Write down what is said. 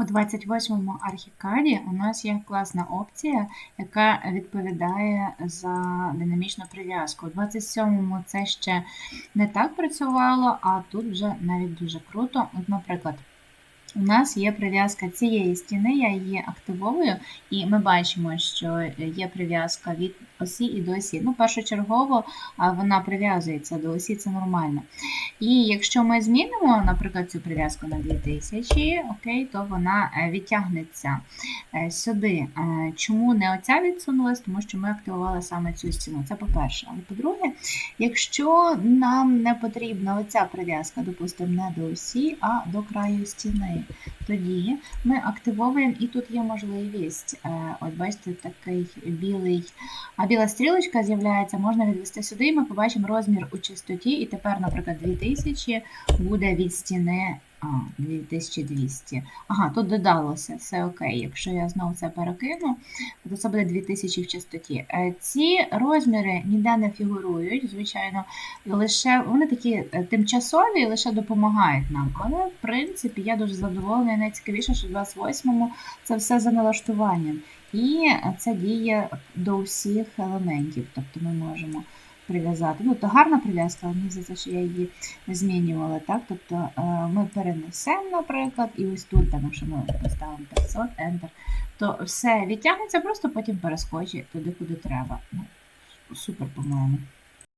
У 28-му архікаді у нас є класна опція, яка відповідає за динамічну прив'язку. У 27-му це ще не так працювало, а тут вже навіть дуже круто. От, наприклад, у нас є прив'язка цієї стіни, я її активовую, і ми бачимо, що є прив'язка від осі і до осі. Ну, першочергово вона прив'язується до осі, це нормально. І якщо ми змінимо, наприклад, цю прив'язку на 2000, окей, то вона е, відтягнеться е, сюди. Е, Чому не оця відсунулась? Тому що ми активували саме цю стіну. Це по-перше. Але по-друге, якщо нам не потрібна оця прив'язка, допустимо, не до осі, а до краю стіни, тоді ми активовуємо, і тут є можливість. е, От бачите, такий білий, а біла стрілочка з'являється, можна відвести сюди, і ми побачимо розмір у чистоті. І тепер, наприклад, 2000 буде від стіни. А, 2200. Ага, тут додалося, все окей. Якщо я знову це перекину, то це буде 2000 в частоті. Е, Ці розміри ніде не фігурують, звичайно, лише вони такі е, тимчасові, лише допомагають нам. Але в принципі я дуже задоволена. І Найцікавіше, що в 28-му це все за налаштуванням. І це діє до всіх елементів. Тобто ми можемо прив'язати. Ну, то гарна прив'язка, але за те, що я її змінювала. Так? Тобто е, ми перенесемо, наприклад, і ось тут, там, якщо ми поставимо 500, Enter, то все відтягнеться, просто потім перескочить туди, куди треба. Ну, супер, по-моєму.